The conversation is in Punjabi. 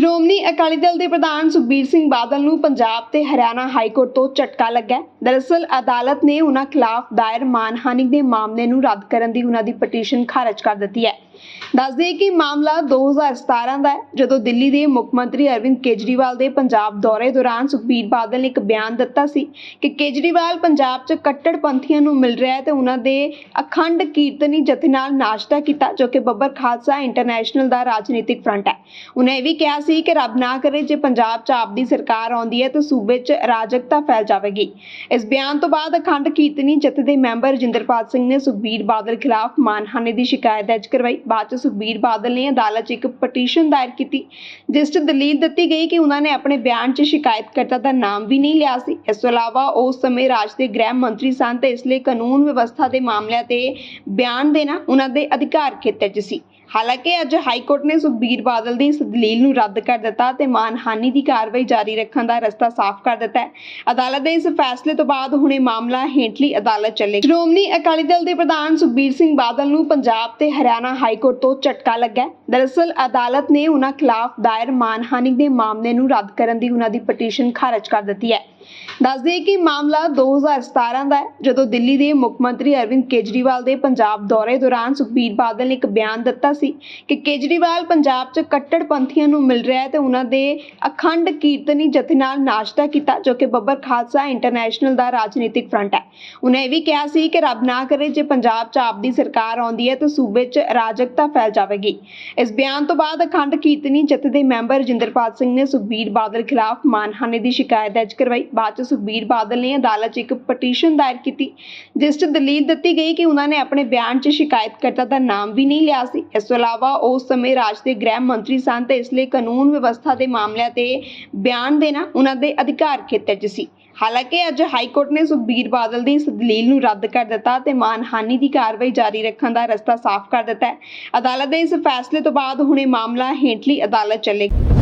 ਸ਼੍ਰੋਮਣੀ ਅਕਾਲੀ ਦਲ ਦੇ ਪ੍ਰਧਾਨ ਸੁਖਬੀਰ ਸਿੰਘ ਬਾਦਲ ਨੂੰ ਪੰਜਾਬ ਤੇ ਹਰਿਆਣਾ ਹਾਈ ਕੋਰਟ ਤੋਂ ਝਟਕਾ ਲੱਗਾ ਦਰਅਸਲ, ਅਦਾਲਤ ਨੇ ਉਹਨਾਂ ਖਿਲਾਫ ਦਾਇਰ ਮਾਨਹਾਨੀ ਦੇ ਮਾਮਲੇ ਨੂੰ ਰੱਦ ਕਰਨ ਦੀ ਉਹਨਾਂ ਦੀ ਪਟੀਸ਼ਨ ਖਾਰਜ ਕਰ ਦਿੱਤੀ ਹੈ। ਦੱਸ ਦਈਏ ਕਿ ਮਾਮਲਾ 2017 ਦਾ ਹੈ, ਜਦੋਂ ਦਿੱਲੀ ਦੇ ਮੁੱਖ ਮੰਤਰੀ ਅਰਵਿੰਦ ਕੇਜਰੀਵਾਲ ਦੇ ਪੰਜਾਬ ਦੌਰੇ ਦੌਰਾਨ ਸੁਖਬੀਰ ਬਾਦਲ ਨੇ ਇੱਕ ਬਿਆਨ ਦਿੱਤਾ ਸੀ ਕਿ ਕੇਜਰੀਵਾਲ ਪੰਜਾਬ 'ਚ ਕੱਟੜਪੰਥੀਆਂ ਨੂੰ ਮਿਲ ਰਿਹਾ ਹੈ ਤੇ ਉਹਨਾਂ ਦੇ ਅਖੰਡ ਕੀਰਤਨੀ ਜਥੇ ਨਾਲ ਨਾਸ਼ਤਾ ਕੀਤਾ, ਜੋ ਕਿ ਬੱਬਰ ਖਾਲਸਾ ਇੰਟਰਨੈਸ਼ਨਲ ਦਾ ਰਾਜਨੀਤਿਕ ਫਰੰਟ ਹੈ। ਉਹਨੇ ਇਹ ਵੀ ਕਿਹਾ ਸੀ ਕਿ ਰੱਬ ਨਾ ਕਰੇ ਜੇ ਪੰਜਾਬ 'ਚ ਆਪਦੀ ਸਰਕਾਰ ਆਉਂਦੀ ਹੈ ਤਾਂ ਸੂਬੇ 'ਚ ਅਰਾਜਕਤਾ ਫੈਲ ਜਾਵੇਗੀ। ਇਸ ਬਿਆਨ ਤੋਂ ਬਾਅਦ ਅਖੰਡ ਕੀਰਤਨੀ ਜਥੇ ਦੇ ਮੈਂਬਰ ਰਜਿੰਦਰਪਾਲ ਸਿੰਘ ਨੇ ਸੁਖਬੀਰ ਬਾਦਲ ਖਿਲਾਫ ਮਾਨਹਾਨੀ ਦੀ ਸ਼ਿਕਾਇਤ ਦਰਜ ਕਰਵਾਈ। ਬਾਅਦ 'ਚ ਸੁਖਬੀਰ ਬਾਦਲ ਨੇ ਅਦਾਲਤ 'ਚ ਇੱਕ ਪਟੀਸ਼ਨ ਦਾਇਰ ਕੀਤੀ, ਜਿਸ 'ਚ ਦਲੀਲ ਦਿੱਤੀ ਗਈ ਕਿ ਉਹਨਾਂ ਨੇ ਆਪਣੇ ਬਿਆਨ 'ਚ ਸ਼ਿਕਾਇਤਕਰਤਾ ਦਾ ਨਾਮ ਵੀ ਨਹੀਂ ਲਿਆ ਸੀ। ਇਸ ਤੋਂ ਇਲਾਵਾ ਉਸ ਸਮੇਂ ਰਾਜ ਦੇ ਗ੍ਰਹਿ ਮੰਤਰੀ ਸਨ ਤੇ ਇਸ ਲਈ ਕਾਨੂੰਨ ਵਿਵਸਥਾ ਦੇ ਮਾਮਲਿਆਂ ਤੇ ਬਿਆਨ ਦੇਣਾ ਉਹਨਾਂ ਦੇ ਅਧਿਕਾਰ ਖੇਤਰ 'ਚ ਸੀ। ਹਾਲਾਂਕਿ ਅੱਜ ਹਾਈ ਕੋਰਟ ਨੇ ਸੁਖਬੀਰ ਬਾਦਲ ਦੀ ਇਸ ਦਲੀਲ ਨੂੰ ਰੱਦ ਕਰ ਦਿੱਤਾ ਤੇ ਮਾਨਹਾਨੀ ਦੀ ਕਾਰਵਾਈ ਜਾਰੀ ਰੱਖਣ ਦਾ ਰਸਤਾ ਸਾਫ਼ ਕਰ ਦਿੱਤਾ ਹੈ। ਅਦਾਲਤ ਦੇ ਇਸ ਫੈਸਲੇ ਤੋਂ ਬਾਅਦ ਹੁਣ ਇਹ ਮਾਮਲਾ ਹੇਠਲੀ ਅਦਾਲਤ ਚੱਲੇਗਾ। ਸ਼੍ਰੋਮਣੀ ਅਕਾਲੀ ਦਲ ਦੇ ਪ੍ਰਧਾਨ ਸੁਖਬੀਰ ਸਿੰਘ ਬਾਦਲ ਨੂੰ ਪੰਜਾਬ ਤੇ ਹਰਿਆਣਾ ਹਾਈ ਕੋਰਟ ਤੋਂ ਝਟਕਾ ਲੱਗਾ ਦਰਅਸਲ ਅਦਾਲਤ ਨੇ ਉਹਨਾਂ ਖਿਲਾਫ ਦਾਇਰ ਮਾਨਹਾਨੀ ਦੇ ਮਾਮਲੇ ਨੂੰ ਰੱਦ ਕਰਨ ਦੀ ਉਹਨਾਂ ਦੀ ਪਟੀਸ਼ਨ ਖਾਰਜ ਕਰ ਦਿੱਤੀ ਹੈ। ਦੱਸ ਦਈਏ ਕਿ ਮਾਮਲਾ 2017 ਦਾ ਹੈ, ਜਦੋਂ ਦਿੱਲੀ ਦੇ ਮੁੱਖ ਮੰਤਰੀ ਅਰਵਿੰਦ ਕੇਜਰੀਵਾਲ ਦੇ ਪੰਜਾਬ ਦੌਰੇ ਦੌਰਾਨ ਸੁਖਬੀਰ ਬਾਦਲ ਨੇ ਇੱਕ ਬਿਆਨ ਦਿੱਤਾ ਸੀ ਕਿ ਕੇਜਰੀਵਾਲ ਪੰਜਾਬ 'ਚ ਕੱਟੜਪੰਥੀਆਂ ਨੂੰ ਮਿਲ ਰਿਹਾ ਹੈ ਤੇ ਉਹਨਾਂ ਦੇ ਅਖੰਡ ਕੀਰਤਨੀ ਜਥੇ ਨਾਲ ਨਾਸ਼ਤਾ ਕੀਤਾ, ਜੋ ਕਿ ਬੱਬਰ ਖਾਲਸਾ ਇੰਟਰਨੈਸ਼ਨਲ ਦਾ ਰਾਜਨੀਤਿਕ ਫਰੰਟ ਹੈ। ਉਹਨੇ ਇਹ ਵੀ ਕਿਹਾ ਸੀ ਕਿ ਰੱਬ ਨਾ ਕਰੇ ਜੇ ਪੰਜਾਬ 'ਚ ਆਪਦੀ ਸਰਕਾਰ ਆਉਂਦੀ ਹੈ, ਤਾਂ ਸੂਬੇ 'ਚ ਅਰਾਜਕਤਾ ਫੈਲ ਜਾਵੇਗੀ। ਇਸ ਬਿਆਨ ਤੋਂ ਬਾਅਦ ਅਖੰਡ ਕੀਰਤਨੀ ਜਥੇ ਦੇ ਮੈਂਬਰ ਰਜਿੰਦਰਪਾਲ ਸਿੰਘ ਨੇ ਸੁਖਬੀਰ ਬਾਦਲ ਖਿਲਾਫ ਮਾਨਹਾਨੀ ਦੀ ਸ਼ਿਕਾਇਤ ਦਰਜ ਕਰਵਾਈ। ਬਾਅਦ 'ਚ ਸੁਖਬੀਰ ਬਾਦਲ ਨੇ ਅਦਾਲਤ 'ਚ ਇੱਕ ਪਟੀਸ਼ਨ ਦਾਇਰ ਕੀਤੀ, ਜਿਸ 'ਚ ਦਲੀਲ ਦਿੱਤੀ ਗਈ ਕਿ ਉਹਨਾਂ ਨੇ ਆਪਣੇ ਬਿਆਨ 'ਚ ਸ਼ਿਕਾਇਤਕਰਤਾ ਦਾ ਨਾਮ ਵੀ ਨਹੀਂ ਲਿਆ ਸੀ। ਇਸ ਤੋਂ ਇਲਾਵਾ ਉਸ ਸਮੇਂ ਰਾਜ ਦੇ ਗ੍ਰਹਿ ਮੰਤਰੀ ਸਨ ਤੇ ਇਸ ਲਈ ਕਾਨੂੰਨ ਵਿਵਸਥਾ ਦੇ ਮਾਮਲਿਆਂ ਤੇ ਬਿਆਨ ਦੇਣਾ ਉਹਨਾਂ ਦੇ ਅਧਿਕਾਰ ਖੇਤਰ 'ਚ ਸੀ। ਹਾਲਾਂਕਿ ਅੱਜ ਹਾਈ ਕੋਰਟ ਨੇ ਸੁਖਬੀਰ ਬਾਦਲ ਦੀ ਇਸ ਦਲੀਲ ਨੂੰ ਰੱਦ ਕਰ ਦਿੱਤਾ ਤੇ ਮਾਨਹਾਨੀ ਦੀ ਕਾਰਵਾਈ ਜਾਰੀ ਰੱਖਣ ਦਾ ਰਸਤਾ ਸਾਫ਼ ਕਰ ਦਿੱਤਾ ਹੈ। ਅਦਾਲਤ ਦੇ ਇਸ ਫੈਸਲੇ ਤੋਂ ਬਾਅਦ ਹੁਣ ਇਹ ਮਾਮਲਾ ਹੇਠਲੀ ਅਦਾਲਤ ਚੱਲੇਗਾ।